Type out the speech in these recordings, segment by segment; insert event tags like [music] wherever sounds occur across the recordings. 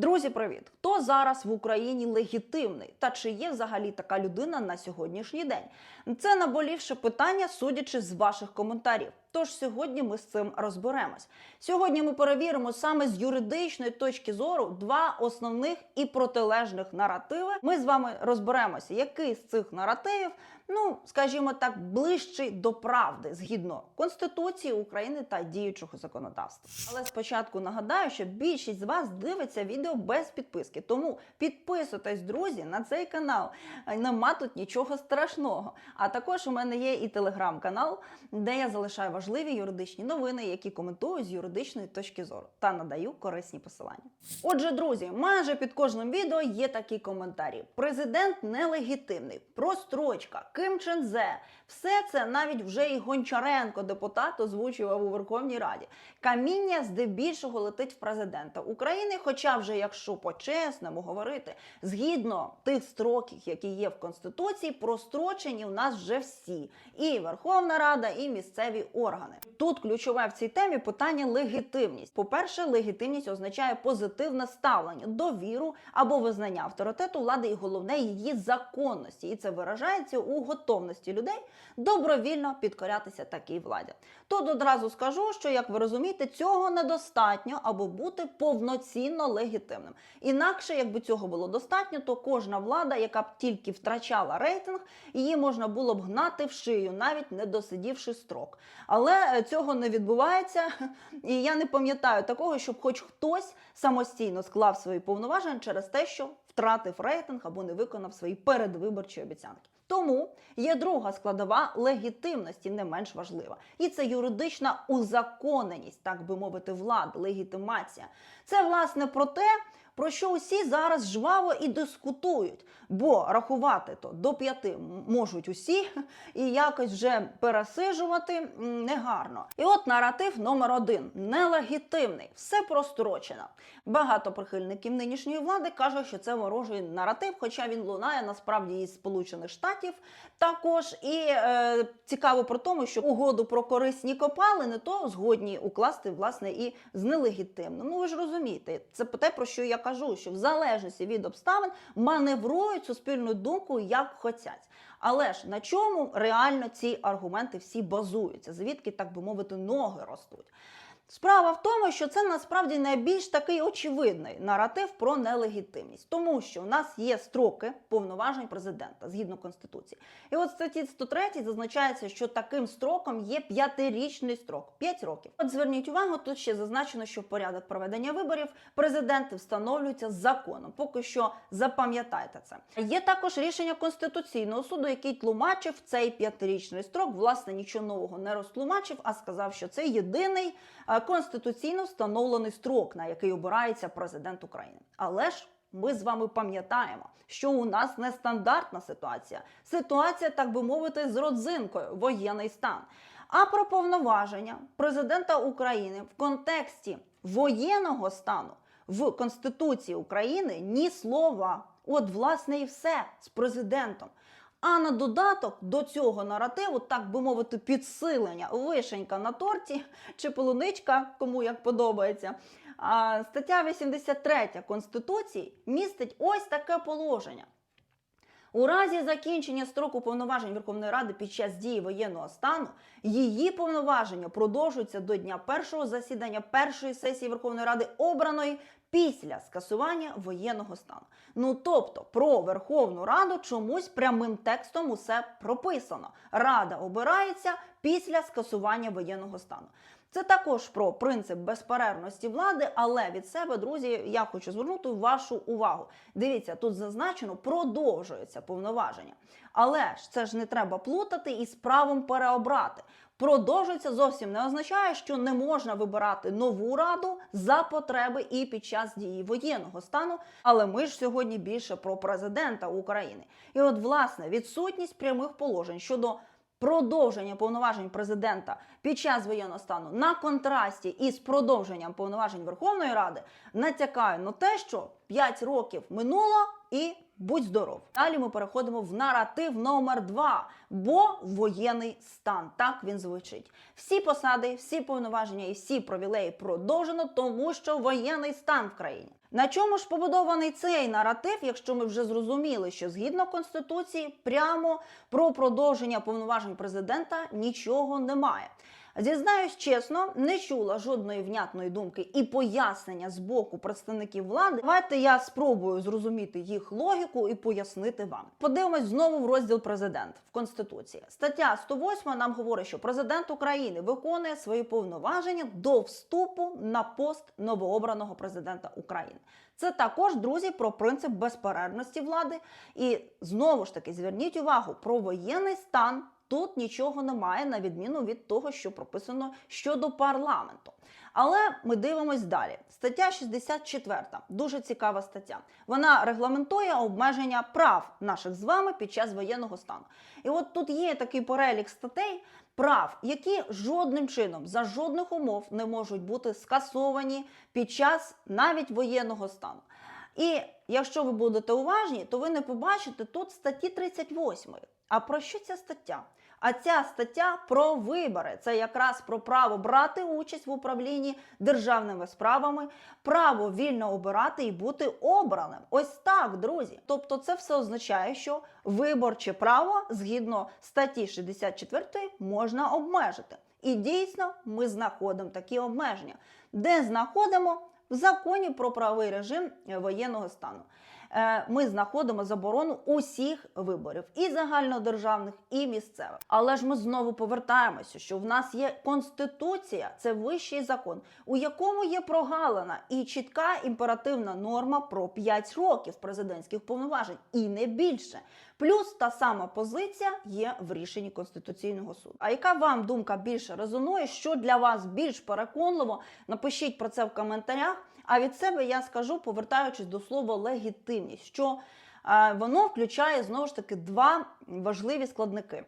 Друзі, привіт! Хто зараз в Україні легітимний? Та чи є взагалі така людина на сьогоднішній день? Це наболівше питання, судячи з ваших коментарів. Тож сьогодні ми з цим розберемось. Сьогодні ми перевіримо саме з юридичної точки зору два основних і протилежних наративи. Ми з вами розберемося, який з цих наративів, ну скажімо так, ближчий до правди згідно Конституції України та діючого законодавства. Але спочатку нагадаю, що більшість з вас дивиться відео без підписки. Тому підписуйтесь, друзі, на цей канал. Нема тут нічого страшного. А також у мене є і телеграм-канал, де я залишаю важливі юридичні новини, які коментую з юридичної точки зору та надаю корисні посилання. Отже, друзі, майже під кожним відео є такі коментарі: президент нелегітимний, прострочка, Ким Чен Зе. Все це навіть вже і Гончаренко, депутат, озвучував у Верховній Раді. Каміння здебільшого летить в президента України. Хоча, вже якщо по-чесному говорити, згідно тих строків, які є в Конституції, прострочені у нас вже всі: і Верховна Рада, і місцеві органи. Тут ключове в цій темі питання легітимність. По-перше, легітимність означає позитивне ставлення, довіру або визнання авторитету влади, і головне її законності. І це виражається у готовності людей добровільно підкорятися такій владі. Тут одразу скажу, що як ви розумієте, цього недостатньо, аби бути повноцінно легітимним. Інакше, якби цього було достатньо, то кожна влада, яка б тільки втрачала рейтинг, її можна було б гнати в шию, навіть не досидівши строк. Але е, цього не відбувається, [laughs] і я не пам'ятаю такого, щоб хоч хтось самостійно склав свої повноваження через те, що втратив рейтинг або не виконав свої передвиборчі обіцянки. Тому є друга складова легітимності, не менш важлива, і це юридична узаконеність, так би мовити, влади, легітимація. Це власне про те, про що усі зараз жваво і дискутують, бо рахувати то до п'яти можуть усі, [laughs] і якось вже пересижувати негарно. І от наратив номер один нелегітимний, все прострочено. Багато прихильників нинішньої влади кажуть, що це ворожий наратив, хоча він лунає насправді із Сполучених Штатів. Також і е, цікаво про тому, що угоду про корисні копалини то згодні укласти власне і з нелегітимним. Ну ви ж розумієте, це те, про що я кажу, що в залежності від обставин маневрують суспільну думку як хочуть. Але ж на чому реально ці аргументи всі базуються? Звідки, так би мовити, ноги ростуть? Справа в тому, що це насправді найбільш такий очевидний наратив про нелегітимність, тому що у нас є строки повноважень президента згідно конституції. І от в статті 103 зазначається, що таким строком є п'ятирічний строк 5 років. От зверніть увагу, тут ще зазначено, що порядок проведення виборів президенти встановлюється законом. Поки що запам'ятайте це. Є також рішення конституційного суду, який тлумачив цей п'ятирічний строк. Власне нічого нового не розтлумачив, а сказав, що це єдиний е, конституційно встановлений строк, на який обирається президент України. Але ж ми з вами пам'ятаємо, що у нас нестандартна ситуація. Ситуація, так би мовити, з родзинкою воєнний стан. А про повноваження президента України в контексті воєнного стану в Конституції України ні слова. От, власне, і все з президентом. А на додаток до цього наративу, так би мовити, підсилення вишенька на торті чи полуничка, кому як подобається. А, стаття 83 Конституції містить ось таке положення. У разі закінчення строку повноважень Верховної Ради під час дії воєнного стану її повноваження продовжуються до дня першого засідання першої сесії Верховної Ради обраної після скасування воєнного стану. Ну тобто про Верховну Раду чомусь прямим текстом усе прописано. Рада обирається після скасування воєнного стану. Це також про принцип безперервності влади, але від себе, друзі, я хочу звернути вашу увагу. Дивіться, тут зазначено продовжується повноваження. Але ж це ж не треба плутати із правом переобрати. Продовжується зовсім не означає, що не можна вибирати нову раду за потреби і під час дії воєнного стану. Але ми ж сьогодні більше про президента України. І от, власне, відсутність прямих положень щодо продовження повноважень президента під час воєнного стану на контрасті із продовженням повноважень Верховної Ради натякає на те, що 5 років минуло і будь здоров. Далі ми переходимо в наратив номер 2 бо воєнний стан. Так він звучить. Всі посади, всі повноваження і всі привілеї продовжено, тому що воєнний стан в країні. На чому ж побудований цей наратив, якщо ми вже зрозуміли, що згідно конституції прямо про продовження повноважень президента нічого немає. Зізнаюсь чесно, не чула жодної внятної думки і пояснення з боку представників влади. Давайте я спробую зрозуміти їх логіку і пояснити вам. Подивимось знову в розділ президент в конституції. Стаття 108 нам говорить, що президент України виконує свої повноваження до вступу на пост новообраного президента України. Це також, друзі, про принцип безперервності влади. І знову ж таки зверніть увагу про воєнний стан. Тут нічого немає, на відміну від того, що прописано щодо парламенту. Але ми дивимось далі. Стаття 64, дуже цікава стаття. Вона регламентує обмеження прав наших з вами під час воєнного стану. І от тут є такий перелік статей прав, які жодним чином за жодних умов не можуть бути скасовані під час навіть воєнного стану. І якщо ви будете уважні, то ви не побачите тут статті 38. А про що ця стаття? А ця стаття про вибори. Це якраз про право брати участь в управлінні державними справами, право вільно обирати і бути обраним. Ось так, друзі. Тобто, це все означає, що виборче право згідно статті 64 можна обмежити. І дійсно ми знаходимо такі обмеження. Де знаходимо? В законі про правовий режим воєнного стану Е, ми знаходимо заборону усіх виборів, і загальнодержавних, і місцевих. Але ж ми знову повертаємося, що в нас є конституція, це вищий закон, у якому є прогалина і чітка імперативна норма про 5 років президентських повноважень, і не більше. Плюс та сама позиція є в рішенні Конституційного суду. А яка вам думка більше резонує? Що для вас більш переконливо? Напишіть про це в коментарях. А від себе я скажу, повертаючись до слова легітимність, що е, воно включає знову ж таки два важливі складники.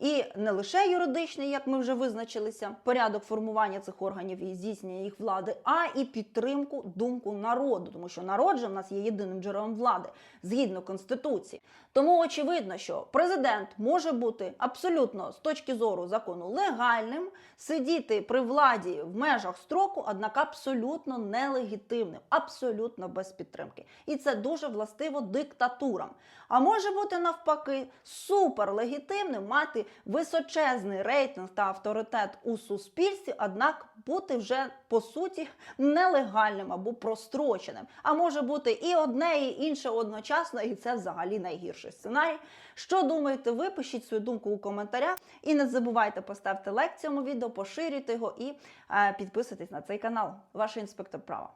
І не лише юридичний, як ми вже визначилися, порядок формування цих органів і здійснення їх влади, а і підтримку думку народу, тому що народ же в нас є єдиним джерелом влади згідно конституції. Тому очевидно, що президент може бути абсолютно з точки зору закону легальним, сидіти при владі в межах строку, однак абсолютно нелегітимним, абсолютно без підтримки. І це дуже властиво диктатурам. А може бути навпаки суперлегітимним мати височезний рейтинг та авторитет у суспільстві, однак бути вже по суті нелегальним або простроченим. А може бути і одне, і інше одночасно, і це взагалі найгірший сценарій. Що думаєте, ви пишіть свою думку у коментарях. І не забувайте поставити лайк цьому відео, поширюйте його і е, підписуйтесь на цей канал. Ваш інспектор права.